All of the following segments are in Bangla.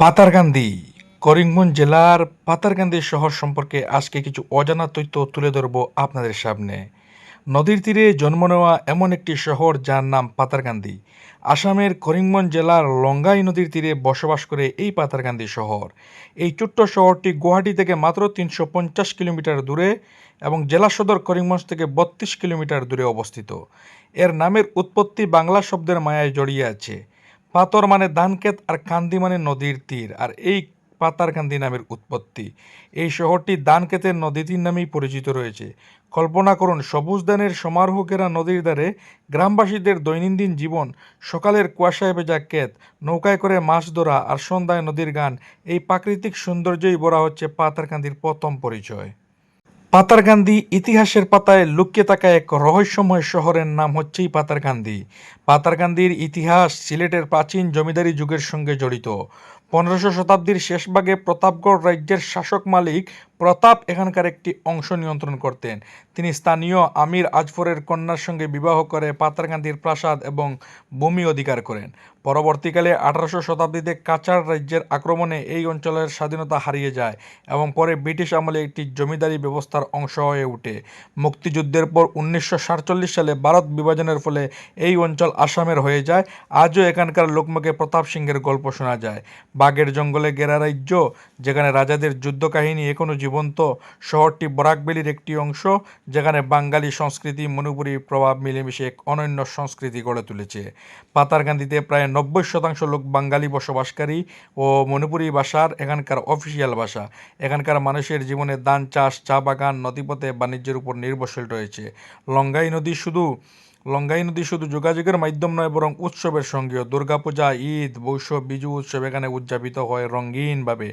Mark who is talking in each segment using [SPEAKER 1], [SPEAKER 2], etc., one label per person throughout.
[SPEAKER 1] পাতারকান্দি করিমগঞ্জ জেলার পাতারকান্দি শহর সম্পর্কে আজকে কিছু অজানা তথ্য তুলে ধরব আপনাদের সামনে। নদীর তীরে জন্ম নেওয়া এমন একটি শহর যার নাম পাতারকান্দি আসামের করিমগঞ্জ জেলার লঙ্গাই নদীর তীরে বসবাস করে এই পাতারকান্দি শহর। এই ছোট্ট শহরটি গুয়াহাটি থেকে মাত্র তিনশো পঞ্চাশ কিলোমিটার দূরে এবং জেলা সদর করিমগঞ্জ থেকে বত্রিশ কিলোমিটার দূরে অবস্থিত। এর নামের উৎপত্তি বাংলা শব্দের মায়ায় জড়িয়ে আছে। পাতর মানে ধানক্ষেত আর কান্দি মানে নদীর তীর। আর এই পাতারকান্দি নামের উৎপত্তি। এই শহরটি দানকেতের নদী তীর নামেই পরিচিত রয়েছে। কল্পনা করুন, সবুজ ধানের সমারোহ ঘেরা নদীর ধারে গ্রামবাসীদের দৈনন্দিন জীবন, সকালের কুয়াশায় ভেজা ক্ষেত, নৌকায় করে মাছ ধরা আর সন্ধ্যায় নদীর গান, এই প্রাকৃতিক সৌন্দর্যই বলা হচ্ছে পাতারকান্দির প্রথম পরিচয়। পাতারকান্দি ইতিহাসের পাতায় লুকিয়ে থাকা এক রহস্যময় শহরের নাম হচ্ছেই পাতারকান্দি পাতারকান্দির ইতিহাস সিলেটের প্রাচীন জমিদারি যুগের সঙ্গে জড়িত। পনেরোশো শতাব্দীর শেষভাগে প্রতাপগড় রাজ্যের শাসক মালিক প্রতাপ এখানকার একটি অংশ নিয়ন্ত্রণ করতেন। তিনি স্থানীয় আমির আজফরের কন্যার সঙ্গে বিবাহ করে পাতারকান্দির প্রাসাদ এবং ভূমি অধিকার করেন। পরবর্তীকালে আঠারোশো শতাব্দীতে কাচার রাজ্যের আক্রমণে এই অঞ্চলের স্বাধীনতা হারিয়ে যায় এবং পরে ব্রিটিশ আমলে একটি জমিদারি ব্যবস্থার অংশ হয়ে ওঠে। মুক্তিযুদ্ধের পর উনিশশো সাতচল্লিশ সালে ভারত বিভাজনের ফলে এই অঞ্চল আসামের হয়ে যায়। আজও এখানকার লোকমুখে প্রতাপ সিংহের গল্প শোনা যায়। বাঘের জঙ্গলে গেরা রাজ্য, যেখানে রাজাদের যুদ্ধ কাহিনী এখনও জীবন্ত। শহরটি বরাকবেলির একটি অংশ, যেখানে বাঙালি সংস্কৃতি, মণিপুরী প্রভাব মিলেমিশে এক অনন্য সংস্কৃতি গড়ে তুলেছে। পাতারকান্দিতে প্রায় নব্বই শতাংশ লোক বাঙালি বসবাসকারী ও মণিপুরী ভাষার এখানকার অফিসিয়াল ভাষা। এখানকার মানুষের জীবনে ধান, চাষ, চা বাগান, নদীপথে বাণিজ্যের উপর নির্ভরশীল রয়েছে। লঙ্গাই নদী শুধু লঙ্গাই নদী শুধু যোগাযোগের মাধ্যম নয়, বরং উৎসবের সঙ্গেও। দুর্গাপূজা, ঈদ বৈশ্ব বিজু উৎসব এখানে উদযাপিত হয় রঙিনভাবে।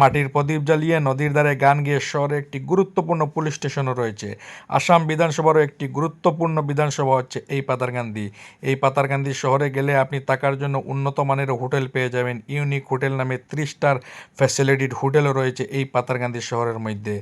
[SPEAKER 1] মাটির প্রদীপ জ্বালিয়ে নদীর ধারে গান গেয়ে শহরে একটি গুরুত্বপূর্ণ পুলিশ স্টেশনও রয়েছে। আসাম বিধানসভারও একটি গুরুত্বপূর্ণ বিধানসভা হচ্ছে এই পাতারকান্দি এই পাতারকান্দি শহরে গেলে আপনি থাকার জন্য উন্নত মানের হোটেল পেয়ে যাবেন। ইউনিক হোটেল নামে থ্রি স্টার ফ্যাসিলিটিড হোটেলও রয়েছে এই পাতারকান্দি শহরের মধ্যে।